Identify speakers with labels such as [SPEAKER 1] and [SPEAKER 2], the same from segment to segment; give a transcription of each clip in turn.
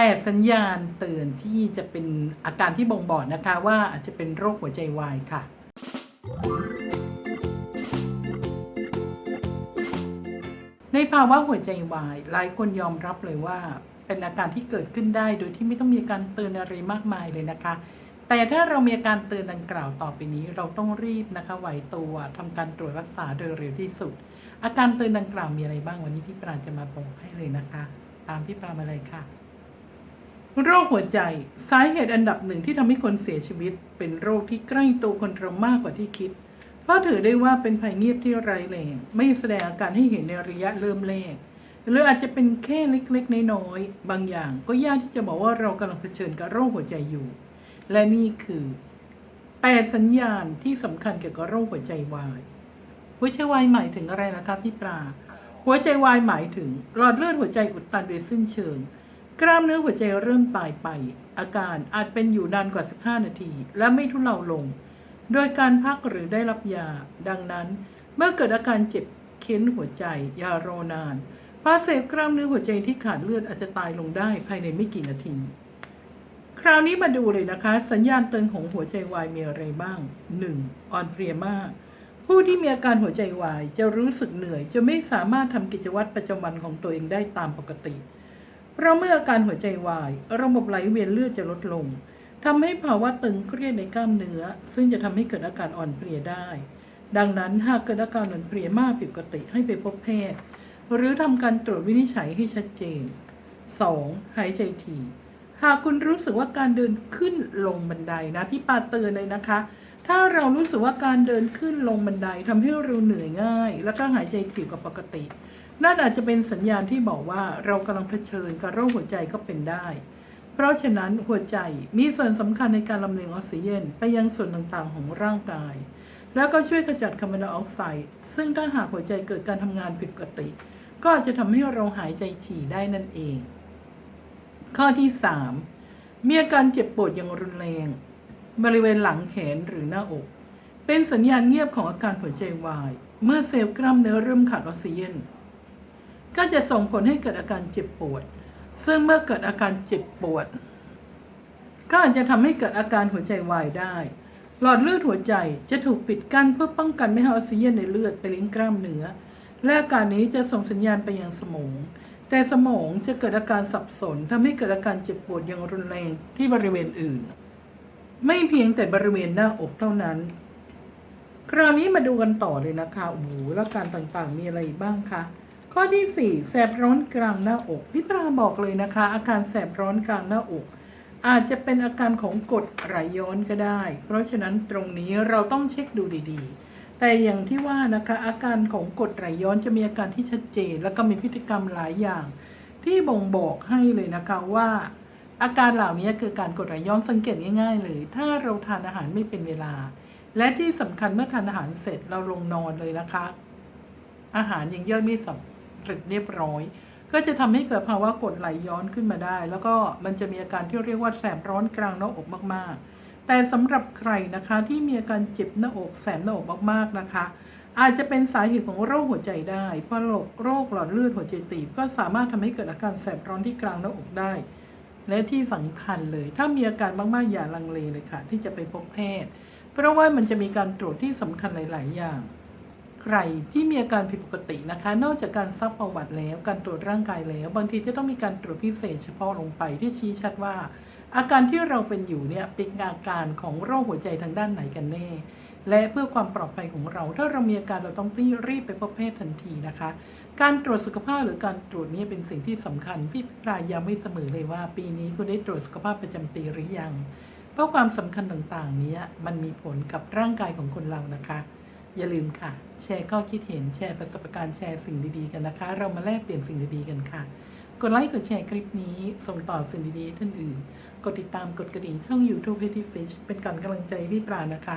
[SPEAKER 1] แปดสัญญาณเตือนที่จะเป็นอาการที่บ่งบอกนะคะว่าอาจจะเป็นโรคหัวใจวายค่ะ ในภาวะหัวใจวาย หลายคนยอมรับเลยว่า เป็นอาการที่เกิดขึ้นได้โดยที่ไม่ต้องมีการเตือนอะไรมากมายเลยนะคะ แต่ถ้าเรามีอาการเตือนดังกล่าวต่อไปนี้ เราต้องรีบนะคะไหวตัวทำการตรวจรักษาโดยเร็วที่สุด อาการเตือนดังกล่าวมีอะไรบ้างวันนี้พี่ปราจะมาบอกให้เลยนะคะ ตามพี่ปรามาเลยค่ะ โรคหัวใจสาเหตุอันดับหนึ่งที่ทำให้คนเสียชีวิต เป็นโรคที่ใกล้ตัวคนเรามากกว่าที่คิด เพราะถือได้ว่าเป็นภัยเงียบที่ร้ายแรงไม่แสดงอาการให้เห็นในระยะเริ่มแรกหรืออาจจะเป็นแค่เล็กๆ น้อยๆ บางอย่างก็ยากที่จะบอกว่าเรากำลังเผชิญกับโรคหัวใจอยู่ และนี่คือแปดสัญญาณที่สำคัญเกี่ยวกับโรคหัวใจวาย หัวใจวายหมายถึงอะไรนะคะพี่ปลา หัวใจวายหมายถึงหลอดเลือดหัวใจอุดตันโดยสิ้นเชิง กล้ามเนื้อหัวใจเริ่มตายไป อาการอาจเป็นอยู่นานกว่า 15 นาที และไม่ทุเลาลง โดยการพักหรือได้รับยา ดังนั้น เมื่อเกิดอาการเจ็บเค้นหัวใจยารอนานพาเซลล์กล้ามเนื้อหัวใจที่ขาดเลือดอาจจะตายลงได้ภายในไม่กี่นาที คราวนี้มาดูเลยนะคะ สัญญาณเตือนของหัวใจวายมีอะไรบ้าง 1. อ่อนเพลียมาก ผู้ที่มีอาการหัวใจวายจะรู้สึกเหนื่อย จะไม่สามารถทำกิจวัตรประจำวันของตัวเองได้ตามปกติ เพราะเมื่ออาการหัวใจวาย ระบบไหลเวียนเลือดจะลดลงทำให้ภาวะตึงเครียดในกล้ามเนื้อ ซึ่งจะทำให้เกิดอาการอ่อนเพลียได้ ดังนั้นหากเกิดอาการอ่อนเพลียมากผิดปกติให้ไปพบแพทย์ หรือทำการตรวจวินิจฉัยให้ชัดเจน 2. หายใจถี่หากคุณรู้สึกว่าการเดินขึ้นลงบันไดนะพี่ปาเตือนเลยนะคะ ถ้าเรารู้สึกว่าการเดินขึ้นลงบันไดทำให้เราเหนื่อยง่าย แล้วก็หายใจถี่กว่าปกติ นั่นอาจจะเป็นสัญญาณที่บอกว่าเรากำลังเผชิญกับโรคหัวใจก็เป็นได้ เพราะฉะนั้นหัวใจมีส่วนสำคัญในการลำเลียงออกซิเจนไปยังส่วนต่างๆของร่างกาย แล้วก็ช่วยขจัดคาร์บอนไดออกไซด์ซึ่งถ้าหากหัวใจเกิดการทำงานผิดปกติ ก็อาจจะทำให้เราหายใจถี่ได้นั่นเอง ข้อที่3มีอาการเจ็บปวดอย่างรุนแรง บริเวณหลังแขนหรือหน้าอก เป็นสัญญาณเงียบของอาการหัวใจวาย เมื่อเซลล์กล้ามเนื้อเริ่มขาดออกซิเจน ก็จะส่งผลให้เกิดอาการเจ็บปวด ซึ่งเมื่อเกิดอาการเจ็บปวด ก็อาจจะทำให้เกิดอาการหัวใจวายได้ หลอดเลือดหัวใจจะถูกปิดกั้นเพื่อป้องกันไม่ให้ออกซิเจนในเลือดไปเลี้ยงกล้ามเนื้อ และอาการนี้จะส่งสัญญาณไปยังสมอง แต่สมองจะเกิดอาการสับสนทำให้เกิดอาการเจ็บปวดอย่างรุนแรงที่บริเวณอื่น ไม่เพียงแต่บริเวณหน้าอกเท่านั้นคราวนี้มาดูกันต่อเลยนะคะโอ้โหแล้วอาการต่างๆมีอะไรบ้างคะ ข้อที่ 4 แสบร้อนกลางหน้าอก พี่ปราบอกเลยนะคะ อาการแสบร้อนกลางหน้าอก อาจจะเป็นอาการของกดไหลย้อนก็ได้ เพราะฉะนั้นตรงนี้เราต้องเช็คดูดีๆ แต่อย่างที่ว่านะคะ อาการของกดไหลย้อนจะมีอาการที่ชัดเจน แล้วก็มีพฤติกรรมหลายอย่าง ที่บ่งบอกให้เลยนะคะว่า อาการเหล่านี้คือการกดไหลย้อนสังเกตง่าย ๆ เลย ถ้าเราทานอาหารไม่เป็นเวลา และที่สำคัญเมื่อทานอาหารเสร็จเราลงนอนเลยนะคะ อาหารยังย่อยไม่สำ เร็จเรียบร้อย ก็จะทำให้เกิดภาวะกดไหลย้อนขึ้นมาได้ แล้วก็มันจะมีอาการที่เรียกว่าแสบร้อนกลางหน้าอกมาก ๆ แต่สำหรับใครนะคะที่มีอาการเจ็บหน้าอกแสบหน้าอกมากๆนะคะ อาจจะเป็นสาเหตุของโรคหัวใจได้เพราะโรคหลอดเลือดหัวใจตีบก็สามารถทำให้เกิดอาการแสบร้อนที่กลางหน้าอกได้ และที่สำคัญเลย ถ้ามีอาการมากๆอย่าลังเลเลยค่ะ ที่จะไปพบแพทย์ เพราะว่ามันจะมีการตรวจที่สำคัญหลาย ๆ อย่าง ใครที่มีอาการผิดปกตินะคะ นอกจากการซักประวัติแล้ว การตรวจร่างกายแล้ว บางทีจะต้องมีการตรวจพิเศษเฉพาะลงไปที่ชี้ชัดว่า อาการที่เราเป็นอยู่เนี่ยเป็นอาการของโรคหัวใจทางด้านไหนกันแน่ และเพื่อความปลอดภัยของเรา ถ้าเรามีอาการเราต้องรีบไปพบแพทย์ทันทีนะคะ การตรวจสุขภาพหรือการตรวจนี้เป็นสิ่งที่สำคัญพี่ปรายย้ำไม่เสมอเลยว่า ปีนี้คุณได้ตรวจสุขภาพประจำปีหรือยัง เพราะความสำคัญต่างๆ นี้มันมีผลกับร่างกายของคนเรานะคะ อย่าลืมค่ะ แชร์ข้อคิดเห็นแชร์ประสบการณ์แชร์สิ่งดีๆกันนะคะ เรามาแลกเปลี่ยนสิ่งดีๆกันค่ะ กดไลค์กดแชร์คลิปนี้ ส่งต่อสิ่งดีๆท่านอื่น กดติดตามกดกระดิ่งช่อง YouTube Petty Fish เป็นการกำลังใจพี่ปรานะคะ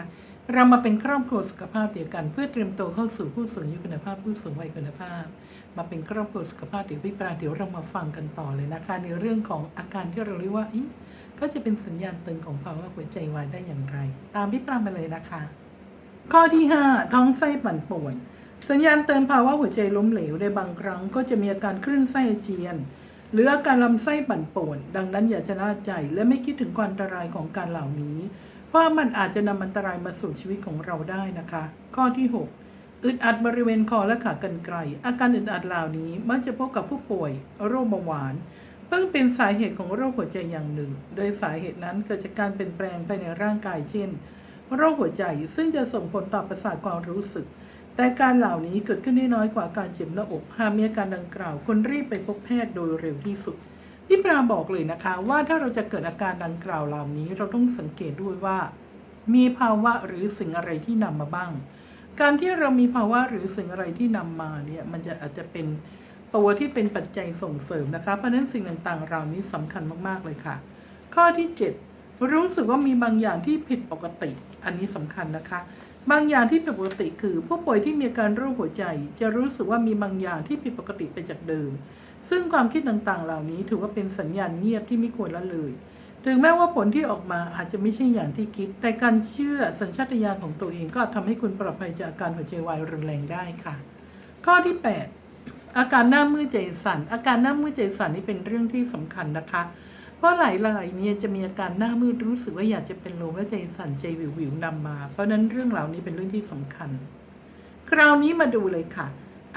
[SPEAKER 1] เรามาเป็นครอบครัวสุขภาพเดียวกัน เพื่อเตรียมตัวเข้าสู่ผู้สูงอายุคุณภาพผู้สูงวัยคุณภาพ มาเป็นครอบครัวสุขภาพเดี๋ยวพี่ปราเดี๋ยวเรามาฟังกันต่อเลยนะคะ ในเรื่องของอาการที่เราเรียกว่าอิก็จะเป็นสัญญาณเตือนของภาวะหัวใจวายได้อย่างไร ตามพี่ปรามาเลยนะคะ ข้อที่ 5 ท้องไส้ปั่นป่วน สัญญาณเตือนภาวะหัวใจล้มเหลวในบางครั้งก็จะมีอาการคลื่นไส้เจียน หรืออาการลำไส้ปั่นป่วน ดังนั้นอย่าชะล่าใจและไม่คิดถึงความอันตรายของการเหล่านี้ เพราะมันอาจจะนำอันตรายมาสู่ชีวิตของเราได้นะคะ ข้อที่ 6 อึดอัดบริเวณคอและขากรรไกรอาการอึดอัดเหล่านี้มักจะพบกับผู้ป่วย โรคเบาหวานเพิ่งเป็นสาเหตุของโรคหัวใจอย่างหนึ่ง โดยสาเหตุนั้นเกิดจากการเปลี่ยนแปลงภายในร่างกายเช่น โรคหัวใจซึ่งจะส่งผลต่อประสาทความรู้สึก แต่การเหล่านี้เกิดขึ้นได้น้อยกว่าการเจ็บหน้าอกหากมีอาการดังกล่าวคนรีบไปพบแพทย์โดยเร็วที่สุดพี่ปราบอกเลยนะคะว่าถ้าเราจะเกิดอาการดังกล่าวเหล่านี้เราต้องสังเกตด้วยว่า มีภาวะหรือสิ่งอะไรที่นำมาบ้าง การที่เรามีภาวะหรือสิ่งอะไรที่นำมาเนี่ยมันจะอาจจะเป็นตัวที่เป็นปัจจัยส่งเสริมนะคะเพราะฉะนั้นสิ่งต่างๆเหล่านี้สำคัญมากๆเลยค่ะ ข้อที่ 7 รู้สึกว่ามีบางอย่างที่ผิดปกติ อันนี้สำคัญนะคะ บางอย่างที่ผิดปกติคือ ผู้ป่วยที่มีอาการโรคหัวใจ จะรู้สึกว่ามีบางอย่างที่ผิดปกติไปจากเดิม ซึ่งความคิดต่างๆ เหล่านี้ถือว่าเป็นสัญญาณเงียบที่ไม่ควรละเลย ถึงแม้ว่าผลที่ออกมาอาจจะไม่ใช่อย่างที่คิด แต่การเชื่อสัญชาตญาณของตัวเองก็ทำให้คุณปลอดภัยจากอาการหัวใจวายรุนแรงได้ค่ะ ข้อที่ 8 อาการหน้ามืดใจสั่น อาการหน้ามืดใจสั่นนี่เป็นเรื่องที่สำคัญนะคะ เพราะหลายรายเนี่ยจะมีอาการหน้ามืดรู้สึกว่าอยากจะเป็นลมและใจสั่นใจวิววิวนำมา เพราะนั้นเรื่องเหล่านี้เป็นเรื่องที่สำคัญ คราวนี้มาดูเลยค่ะ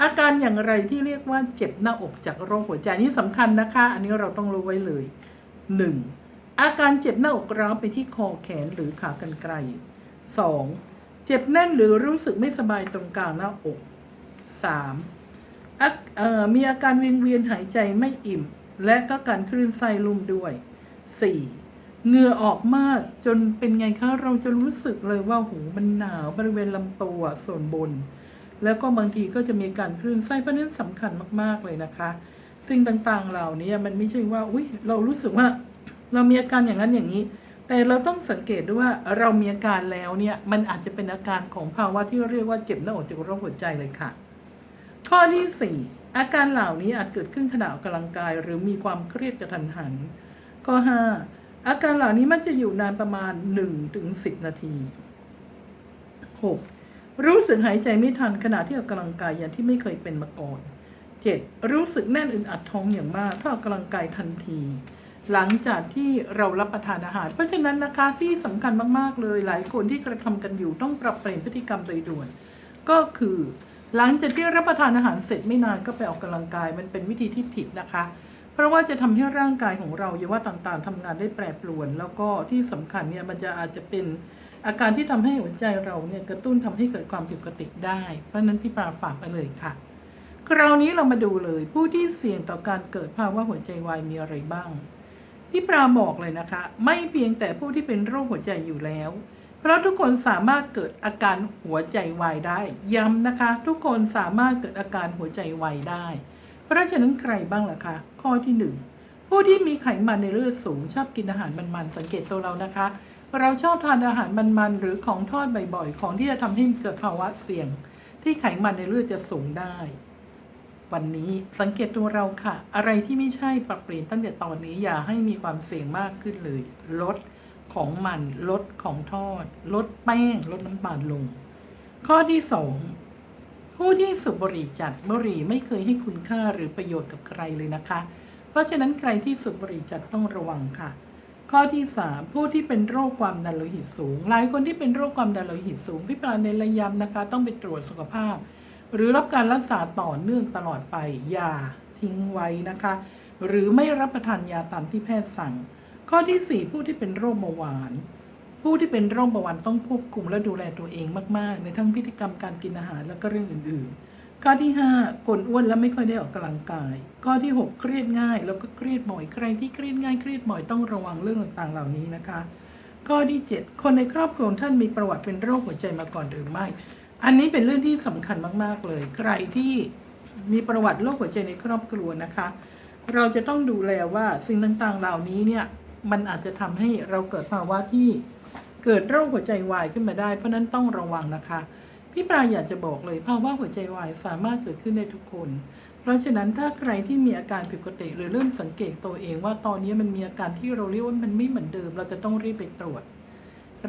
[SPEAKER 1] อาการอย่างไรที่เรียกว่าเจ็บหน้าอกจากโรคหัวใจนี่สำคัญนะคะ อันนี้เราต้องรู้ไว้เลย 1. อาการเจ็บหน้าอกร้าวไปที่คอแขนหรือขากรรไกร 2. เจ็บแน่นหรือรู้สึกไม่สบายตรงกลางหน้าอก 3. อามีอาการวิงเวียนหายใจไม่อิ่ม และก็การคลื่นไส้ลุ่มด้วย 4. เหงื่อออกมากจนเป็นไงคะเราจะรู้สึกเลยว่าหูมันหนาวบริเวณลำตัวส่วนบน แล้วก็บางทีก็จะมีการคลื่นไส้เพราะนั้นสำคัญมาก ๆเลยนะคะ สิ่งต่างๆเหล่านี้มันไม่ใช่ว่าอุ้ยเรารู้สึกว่าเรามีอาการอย่างนั้นอย่างนี้ แต่เราต้องสังเกตด้วยว่าเรามีอาการแล้วเนี่ยมันอาจจะเป็นอาการของภาวะที่เรียกว่าเจ็บหน้าอกจากโรคหัวใจเลยค่ะ ข้อที่4 อาการเหล่านี้อาจเกิดขึ้นขณะออกกำลังกาย หรือมีความเครียดกระทันหัน ข้อ 5 อาการเหล่านี้มันจะอยู่นานประมาณ 1-10 นาที 6. รู้สึกหายใจไม่ทันขณะที่ออกกำลังกายอย่างที่ไม่เคยเป็นมาก่อน 7. รู้สึกแน่นอึดอัดท้องอย่างมากถ้าออกกำลังกายทันที หลังจากที่เรารับประทานอาหาร เพราะฉะนั้นนะคะที่สำคัญมากๆเลย หลายคนที่กระทำกันอยู่ต้องปรับเปลี่ยนพฤติกรรมโดยด่วน ก็คือ หลังจากที่รับประทานอาหารเสร็จไม่นานก็ไปออกกำลังกายมันเป็นวิธีที่ผิดนะคะ เพราะว่าจะทำให้ร่างกายของเราเยาว่าต่างๆทำงานได้แปรปรวน แล้วก็ที่สำคัญเนี่ยมันจะอาจจะเป็นอาการที่ทำให้หัวใจเราเนี่ยกระตุ้นทำให้เกิดความผิดปกติได้ เพราะนั้นพี่ปลาฝากไปเลยค่ะ คราวนี้เรามาดูเลยผู้ที่เสี่ยงต่อการเกิดภาวะหัวใจวายมีอะไรบ้าง พี่ปราบอกเลยนะคะ ไม่เพียงแต่ผู้ที่เป็นโรคหัวใจอยู่แล้ว ราะทุกคนสามารถเกิดอาการหัวใจวายได้ ย้ำนะคะ ทุกคนสามารถเกิดอาการหัวใจวายได้ เพราะฉะนั้นใครบ้างล่ะคะ ข้อที่หนึ่งผู้ที่มีไขมันในเลือดสูงชอบกินอาหารมันๆสังเกตตัวเรานะคะ เราชอบทานอาหารมันๆหรือของทอดบ่อยๆ ของที่จะทำให้เกิดภาวะเสี่ยง ที่ไขมันในเลือดจะสูงได้ วันนี้สังเกตตัวเราค่ะ อะไรที่ไม่ใช่ปรับเปลี่ยนตั้งแต่ตอนนี้อย่าให้มีความเสี่ยงมากขึ้นเลยลด ของมันลดของทอด ลดแป้ง ลดน้ำตาลลง ข้อที่สองผู้ที่สูบบุหรี่จัดบุหรี่ไม่เคยให้คุณค่าหรือประโยชน์กับใครเลยนะคะ เพราะฉะนั้นใครที่สูบบุหรี่จัดต้องระวังค่ะ ข้อที่สามผู้ที่เป็นโรคความดันโลหิตสูง หลายคนที่เป็นโรคความดันโลหิตสูงพี่ปลาในระยำนะคะ ต้องไปตรวจสุขภาพ หรือรับการรักษาต่อเนื่องตลอดไปอย่าทิ้งไว้นะคะ หรือไม่รับประทานยาตามที่แพทย์สั่ง ข้อที่ 4 ผู้ที่เป็นโรคเบาหวาน ผู้ที่เป็นโรคเบาหวานต้องควบคุมและดูแลตัวเองมาก ๆ ในทั้งพฤติกรรมการกินอาหารและก็เรื่องอื่น ๆ ข้อที่5กลอ้วนและไม่ค่อยได้ออกกำลังกาย ข้อที่ 6 เครียดง่าย แล้วก็เครียดบ่อยใครที่เครียดง่ายเครียดบ่อยต้องระวังเรื่องต่างๆ เหล่านี้นะคะ ข้อที่ 7 คนในครอบครัวท่านมีประวัติเป็นโรคหัวใจมาก่อนหรือไม่ อันนี้เป็นเรื่องที่สำคัญมากๆเลย ใครที่มีประวัติโรคหัวใจในครอบครัวนะคะ เราจะต้องดูแลว่าสิ่งต่างๆ เหล่านี้เนี่ย มันอาจจะทำให้เราเกิดภาวะที่เกิดโรคหัวใจวายขึ้นมาได้ เพราะนั้นต้องระวังนะคะ พี่ปลาอยากจะบอกเลยภาวะหัวใจวายสามารถเกิดขึ้นได้ทุกคน เพราะฉะนั้นถ้าใครที่มีอาการผิดปกติหรือเริ่มสังเกตตัวเองว่าตอนนี้มันมีอาการที่เราเรียกว่ามันไม่เหมือนเดิม เราจะต้องรีบไปตรวจ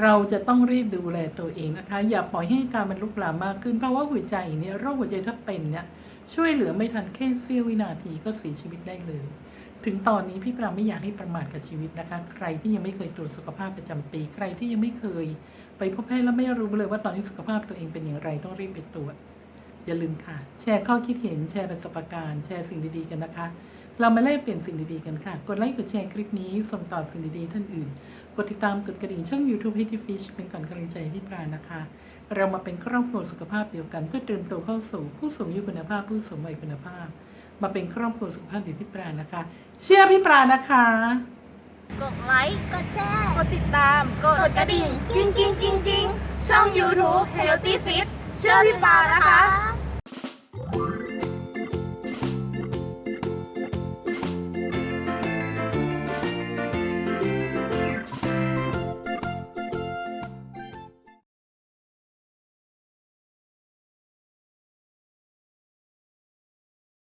[SPEAKER 1] เราจะต้องรีบดูแลตัวเองนะคะ อย่าปล่อยให้การมันลุกลามมากขึ้นเพราะว่าหัวใจเนี่ยโรคหัวใจถ้าเป็นเนี่ยช่วยเหลือไม่ทันแค่เสี้ยววินาทีก็เสียชีวิตได้เลย ถึงตอนนี้พี่ปราไม่อยากให้ประมาทกับชีวิตนะคะ ใครที่ยังไม่เคยตรวจสุขภาพประจำปี ใครที่ยังไม่เคย ไปพบแพทย์แล้วไม่รู้เลยว่าตอนนี้สุขภาพตัวเองเป็นอย่างไรต้องรีบไปตรวจ อย่าลืมค่ะ แชร์ข้อคิดเห็นแชร์ประสบการณ์แชร์สิ่งดีๆกันนะคะ เรามาแลกเปลี่ยนสิ่งดีๆกันค่ะ กดไลค์กดแชร์คลิปนี้ส่งต่อสิ่งดีๆท่านอื่น กดติดตามกดกระดิ่งช่อง YouTube h e a t y Fish เป็นก่อนกำลังใจพี่ปรานะคะ เรามาเป็นครอบครัวสุขภาพเดียวกัน เพื่อเตรียมตัวเข้าสู่ผู้สูงอายุคุณภาพผู้สูงวัยคุณภาพ มาเป็นครอบครัวสุขภาพเดียวพี่ปรานะคะ เชื่อพี่ปรานะคะ
[SPEAKER 2] กดไลค์ กดแชร์
[SPEAKER 3] กดติดตาม
[SPEAKER 2] กดกระดิ่ง กิ้งกิ้งกิ้งกิ้งช่อง YouTube Healthy Fit เชื่อพี่ปานะคะ